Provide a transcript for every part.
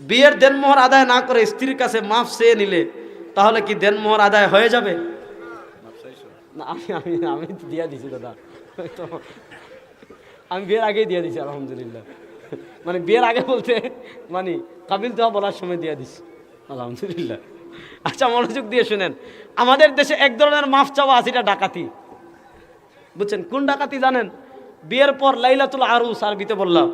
বিয়ের দেনমোহর আদায় না করে স্ত্রীর কাছে মাফ চেয়ে নিলে তাহলে কি দেনমোহর আদায় হয়ে যাবে? আমি আমি আমি তো দিছি দাদা। তো আমি বিয়ের আগেই দিয়ে দিছি, আলহামদুলিল্লাহ। মানে বিয়ের আগে বলতে মানে কাবিল তোয়া বলার সময় দিয়ে দিছি, আলহামদুলিল্লাহ। আচ্ছা মনোযোগ দিয়ে শুনেন। আমাদের দেশে এক ধরনের মাফ চাওয়া আছে, এটা ডাকাতি। বুঝছেন? কোন ডাকাতি জানেন? বিয়ের পর লাইলাতুল আরুস, আরবিতে বললাম।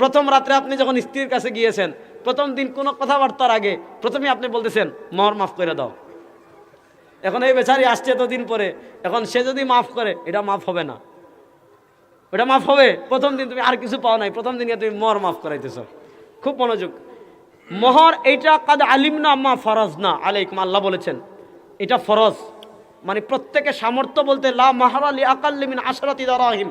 প্রথম রাত্রে আপনি যখন স্ত্রীর কাছে গিয়েছেন প্রথম দিন কোনো কথাবার্তার আগে প্রথমে আপনি বলতেছেন, মহর মাফ করে দাও। এখন এই বেচারি আসছে এতদিন পরে, এখন সে যদি মাফ করে, এটা মাফ হবে না। ওটা মাফ হবে? প্রথম দিন তুমি আর কিছু পাও নাই, প্রথম দিন তুমি মহর মাফ করাইতেছ। খুব মনোযোগ। মহর এইটা কাদ আলিম না মা ফরজ না আলাইকুম, আল্লাহ বলেছেন, এটা ফরজ। মানে প্রত্যেকে সামর্থ্য বলতে, লা মাহারা লি আকাল্লিমিন আশরাতি দারাহিম।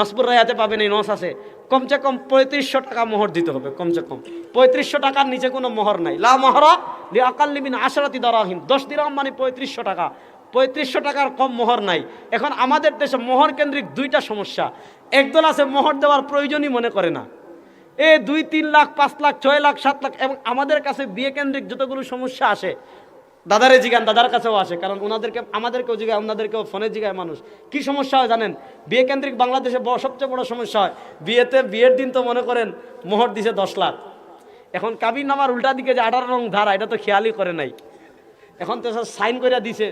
নাসবুর রায়াতে পাবেন এই নস আছে। কমসে কম পঁয়ত্রিশশো টাকা মোহর দিতে হবে, কমসে কম। পঁয়ত্রিশশো টাকার নিচে কোনো মোহর নাই। লা মাহারা লি আকাল্লিমিন আশরাতি দারাহিম। দশ দিরাম মানে পঁয়ত্রিশশো টাকা। পঁয়ত্রিশশো টাকার কম মোহর নাই। এখন আমাদের দেশে মোহর কেন্দ্রিক দুইটা সমস্যা। একদল আছে মোহর দেওয়ার প্রয়োজনই মনে করে না। এ দুই, তিন লাখ, পাঁচ লাখ, ছয় লাখ, সাত লাখ এবং আমাদের কাছে বিয়ে কেন্দ্রিক যতগুলো সমস্যা আসে দাদারে জিগান, দাদার কাছেও আসে, কারণ ওনাদেরকে আমাদেরকেও জিগায় ওনাদেরকেও ফোনে জিগায় মানুষ। কি সমস্যা হয় জানেন? বিয়ে কেন্দ্রিক বাংলাদেশে বড় সবচেয়ে বড় সমস্যা হয়। বিয়েতে বিয়ের দিন তো মনে করেন মোহর দিছে দশ লাখ। এখন কাবির নামার উল্টা দিকে যে আঠারো রং ধারা, এটা তো খেয়ালই করে নাই। এখন তো সাইন করিয়া দিছে।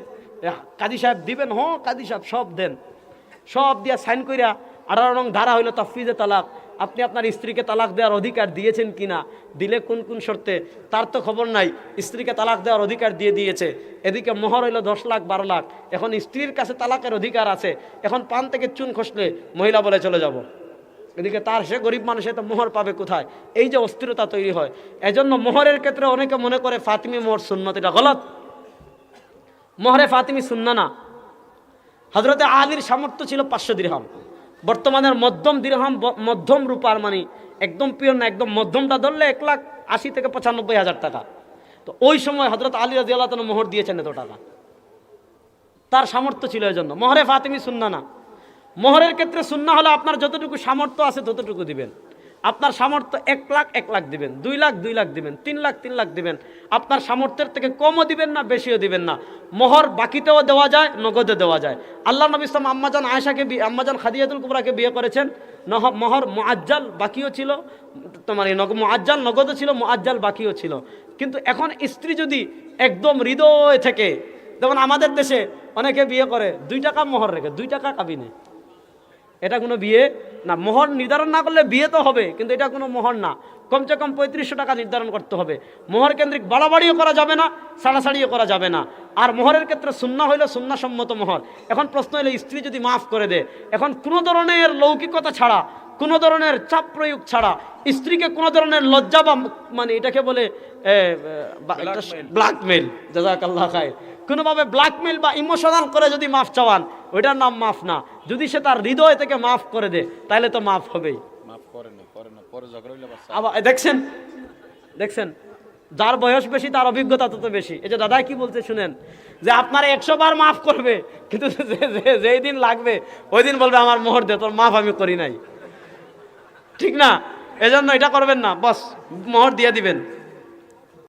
কাজী সাহেব দিবেন? হ কাজী সাহেব সব দেন। সব দিয়া সাইন করিয়া আঠারো রং ধারা হইল তফিজে তালাক। আপনি আপনার স্ত্রীকে তালাক দেওয়ার অধিকার দিয়েছেন কিনা? দিলে কোন কোন শর্তে? তার তো খবর নাই। স্ত্রীকে তালাক দেওয়ার অধিকার দিয়ে দিয়েছে। এদিকে মোহর হইল দশ লাখ, বারো লাখ। এখন স্ত্রীর কাছে তালাকের অধিকার আছে। এখন পান থেকে চুন খসলে মহিলা বলে চলে যাব। এদিকে তার সে গরিব মানুষ তো মোহর পাবে কোথায়? এই যে অস্থিরতা তৈরি হয়। এজন্য মোহরের ক্ষেত্রে অনেকে মনে করে ফাতিমি মোহর সুন্নত, এটা গলত। মোহরে ফাতিমি সুন্না না। হজরতে আলীর সামর্থ্য ছিল পাঁচশো দিরহাম। বর্তমানের মধ্যম দিরহাম মধ্যম রূপার মানে একদম পিওর না, একদম মধ্যমটা ধরলে এক লাখ আশি থেকে পঁচানব্বই হাজার টাকা। তো ওই সময় হজরত আলী রাজি আল্লাহ মোহর দিয়েছেন এত টাকা। তার সামর্থ্য ছিল এই জন্য মোহরে ফাতেমি সুন্না না। মোহরের ক্ষেত্রে সুন্না হলে আপনার যতটুকু সামর্থ্য আছে ততটুকু দিবেন। আপনার সামর্থ্য এক লাখ এক লাখ দিবেন, দুই লাখ দুই লাখ দিবেন, তিন লাখ তিন লাখ দিবেন। আপনার সামর্থ্যের থেকে কমও দিবেন না, বেশিও দিবেন না। মোহর বাকিতেও দেওয়া যায়, নগদে দেওয়া যায়। আল্লাহ নবী ইসলাম আম্মাজান আয়েশাকে আম্মাজান খাদিয়াতুল কুবরাকে বিয়ে করেছেন। নহ মোহর মোয়াজ্জাল বাকিও ছিল মানে মোয়াজ্জাল নগদও ছিল মোয়াজ্জাল বাকিও ছিল। কিন্তু এখন স্ত্রী যদি একদম হৃদয় থেকে, যেমন আমাদের দেশে অনেকে বিয়ে করে, দুই টাকা মোহর রেখে, দুই টাকা কাবিনে। এটা কোনো বিয়ে না। মোহর নির্ধারণ না করলে বিয়ে তো হবে কিন্তু এটা কোনো মোহর না। কমসে কম পঁয়ত্রিশশো টাকা নির্ধারণ করতে হবে। মোহর কেন্দ্রিক বাড়াবাড়িও করা যাবে না সাড়াসাড়িও করা যাবে না। আর মোহরের ক্ষেত্রে শূন্য হইলে সম্মত মোহর। এখন প্রশ্ন হইলে স্ত্রী যদি মাফ করে দেয় এখন কোনো ধরনের লৌকিকতা ছাড়া কোনো ধরনের চাপ প্রয়োগ ছাড়া স্ত্রীকে কোনো ধরনের লজ্জা বা মানে এটাকে বলে ব্ল্যাকমেল জাজাকাল্লাহ খায় কোনোভাবে ব্ল্যাকমেল বা ইমোশনাল করে যদি মাফ চাওয়ান ওইটার নাম মাফ না। যদি সে তার হৃদয় থেকে মাফ করে দে তাহলে তো মাফ হবেই। মাফ করে না করে না পরে ঝগড়া হইলে আবার দেখছেন? দেখছেন? যার বয়স বেশি তার অভিজ্ঞতা তত বেশি। এই যে দাদা কি বলছে শুনেন? যে আপনার একশো বার মাফ করবে কিন্তু যেই দিন লাগবে ওই দিন বলবে আমার মোহর দে তোর মাফ আমি করি নাই। ঠিক না? এজন্য এটা করবেন না। বস মোহর দিয়ে দিবেন।